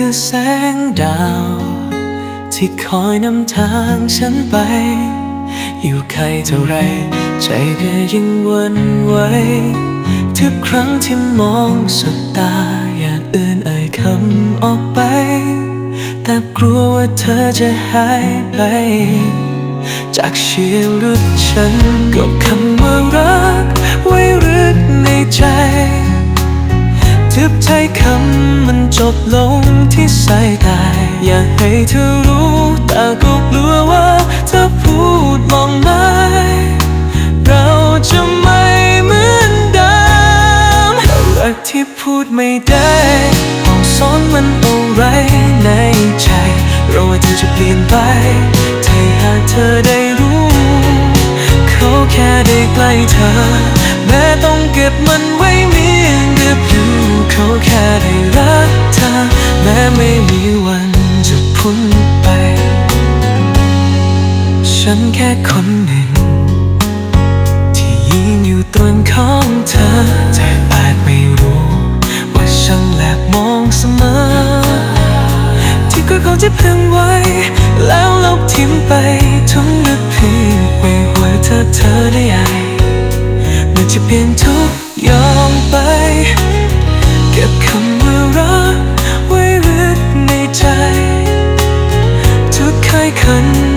คือแสงดาว ที่คอยนำทางฉันไป อยู่ใครเท่าไร ใจก็ยังวนไหวทุกครั้งที่มองสบตาอยากเอื่นเอ่ยคำออกไป แต่กลัวว่าเธอจะหายไป จากชีวิตฉันกับคำว่ารัก ทึบใจคำมันจบลงที่สายตาอยากให้เธอรู้แต่ก็กลัวว่าเธอพูดมองไม่เราจะไม่เหมือนเดิมรักที่พูดไม่ได้ห้องซ้อนมันเอาไรในใจเราว่าเธอจะเปลี่ยนไปถ้าหากเธอได้รู้ เขาแค่ได้ใกล้เธอ แม้ต้องเก็บมัน แค่ได้รักเธอ แม้ไม่มีวันจะพ้นไป ฉันแค่คนหนึ่ง ที่ยืนอยู่ตรงข้างเธอแต่อาจไม่รู้ว่าฉันแลบมองเสมอ ที่ก็เขาจะพึงไว้ แล้วลบทิ้งไปทั้งนึกเพียงไม่ว่าเธอเธอได้ใหญ่เมื่อจะเปลี่ยนทุกยอมไป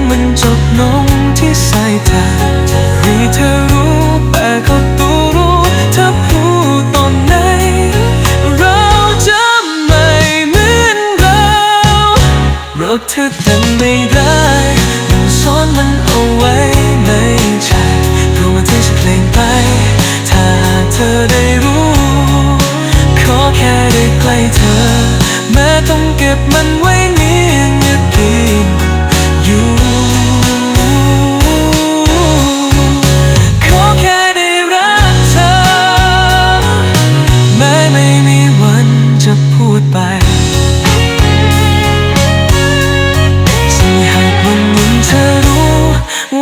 มันจบลงที่สายตาให้เธอรู้แต่ก็ตัวรู้เธอพูดตอนไหน เราจะไม่เหมือนเราเราเธอแต่ไม่ได้ต้องซ่อนมันเอาไว้ในใจเพราะว่าเธอจะเปลี่ยนไป ถ้าเธอ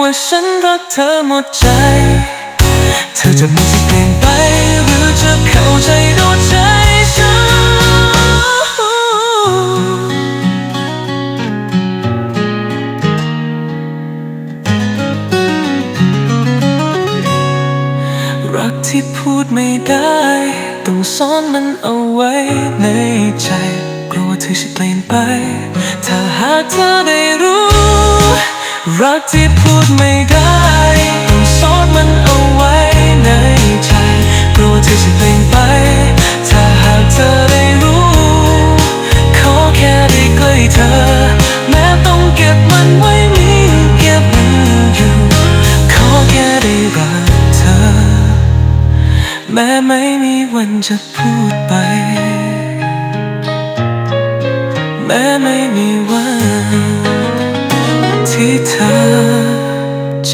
ว่าฉันรักเธอหมดใจ เธอจะมีสิทธิ์เปลี่ยนไป หรือจะเข้าใจดนใจฉันรักที่พูดไม่ได้ ต้องซ่อนมันเอาไว้ในใจ กลัวเธอจะเปลี่ยนไป ถ้าหากเธอได้รู้ รักที่พูดไม่ได้ต้องซ่อนมันเอาไว้ในใจกลัวเธอจะเปลี่ยนไป ถ้าหากเธอได้รู้ ขอแค่ได้ใกล้เธอ แม้ต้องเก็บมันไว้มีเก็บมันอยู่ ขอแค่ได้รักเธอ แม้ไม่มีวันจะพูดไป แม้ไม่มีวัน 뒤따자.